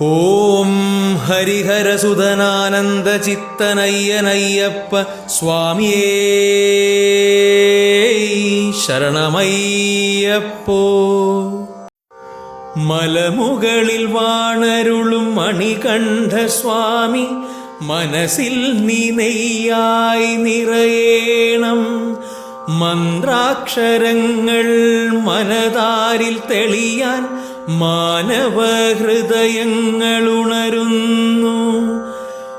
ഓം ഹരിഹരസുതനാനന്ദ ചിത്തനയ്യനയ്യപ്പ സ്വാമിയേ ശരണമയ്യപ്പോ. മലമുകളിൽ വാണരുളും മണികണ്ഠ സ്വാമി മനസ്സിൽ നീ നെയ്യായി നിറയേണം. മന്ത്രാക്ഷരങ്ങൾ മനതാരിൽ തെളിയാൻ മാനവ ഹൃദയങ്ങൾ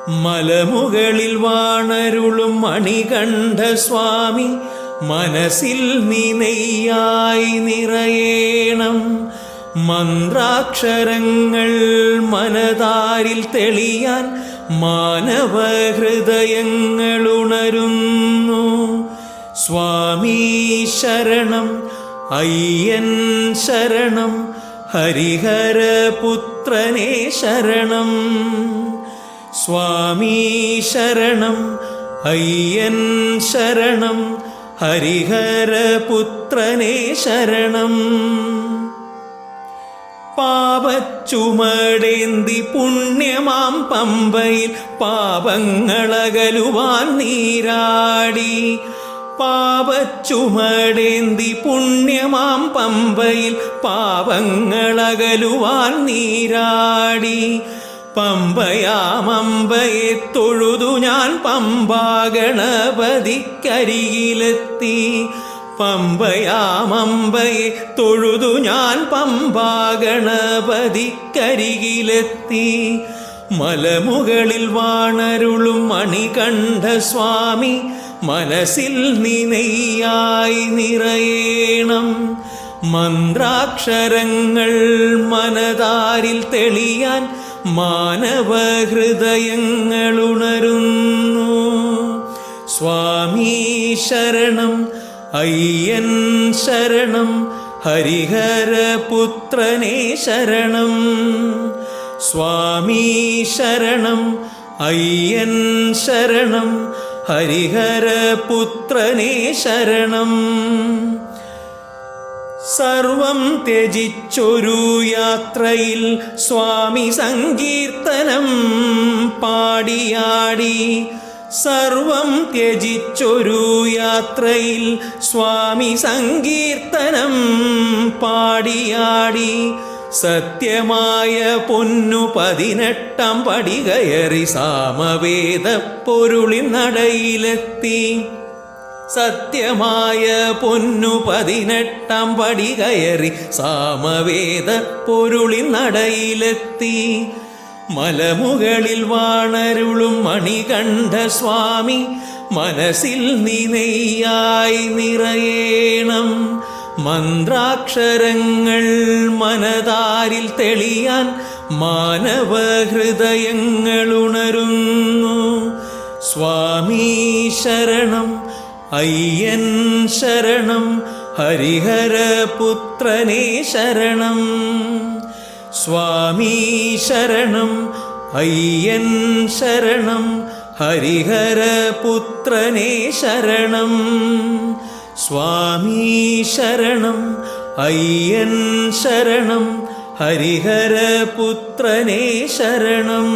മലമുകളിൽ വാണരുളും മണികണ്ഠ സ്വാമി മനസ്സിൽ നിനയായി നിറയേണം. മന്ത്രാക്ഷരങ്ങൾ മനതാരിൽ തെളിയാൻ മാനവഹൃദയങ്ങളുണരുന്നു. സ്വാമീ ശരണം അയ്യൻ ശരണം ഹരിഹരപുത്രനെ ശരണം. സ്വാമി ശരണം അയ്യൻ ശരണം ഹരിഹരപുത്രനെ ശരണം. പാപച്ചുമടേന്തി പുണ്യമാം പമ്പയിൽ പാപങ്ങളകലുവാൻ നീരാടി. പാപച്ചുമടേന്തി പുണ്യമാം പമ്പയിൽ പാപങ്ങളകലുവാൻ നീരാടി. പമ്പയാമമ്പയെ തൊഴുതു ഞാൻ പമ്പാഗണപതിക്കരികിലെത്തി. പമ്പയാമമ്പയെ തൊഴുതു ഞാൻ പമ്പാഗണപതിക്കരികിലെത്തി. മലമുകളിൽ വാണരുളും മണികണ്ഠ സ്വാമി മനസ്സിൽ നിനയായി നിറയണം. മന്ത്രാക്ഷരങ്ങൾ മനതാരിൽ തെളിയാൻ മാനവ ഹൃദയങ്ങൾ ഉണരുന്നു സ്വാമി ശരണം അയ്യൻ ശരണം ഹരിഹരപുത്രനെ ശരണം. സ്വാമി ശരണം അയ്യൻ ശരണം ഹരിഹരപുത്രനെ ശരണം. സർവം ത്യജിച്ചൊരു യാത്രയിൽ സ്വാമി സങ്കീർത്തനം പാടിയാടി. സർവം ത്യജിച്ചൊരു യാത്രയിൽ സ്വാമി സങ്കീർത്തനം പാടിയാടി. സത്യമായ പൊന്നു പതിനെട്ടാം പടി കയറി സാമവേദ പൊരുളിൻ നടയിലെത്തി. സത്യമായ പൊന്നു പതിനെട്ടാം പടി കയറി സാമവേദ പൊരുളിൻ നടയിലെത്തി. മലമുകളിൽ വാണരുളും മണികണ്ഠ സ്വാമി മനസ്സിൽ നിനയായി നിറയേണം. മന്ത്രാക്ഷരങ്ങൾ മനതാരിൽ തെളിയാൻ മാനവ ഹൃദയങ്ങൾ ഉണരുന്നു സ്വാമി ശരണം അയ്യൻ ശരണം ഹരിഹരപുത്രനേ ശരണം. സ്വാമി ശരണം അയ്യൻ ശരണം ഹരിഹരപുത്രനേ ശരണം. സ്വാമി ശരണം അയ്യൻ ശരണം ഹരിഹരപുത്രനേ ശരണം.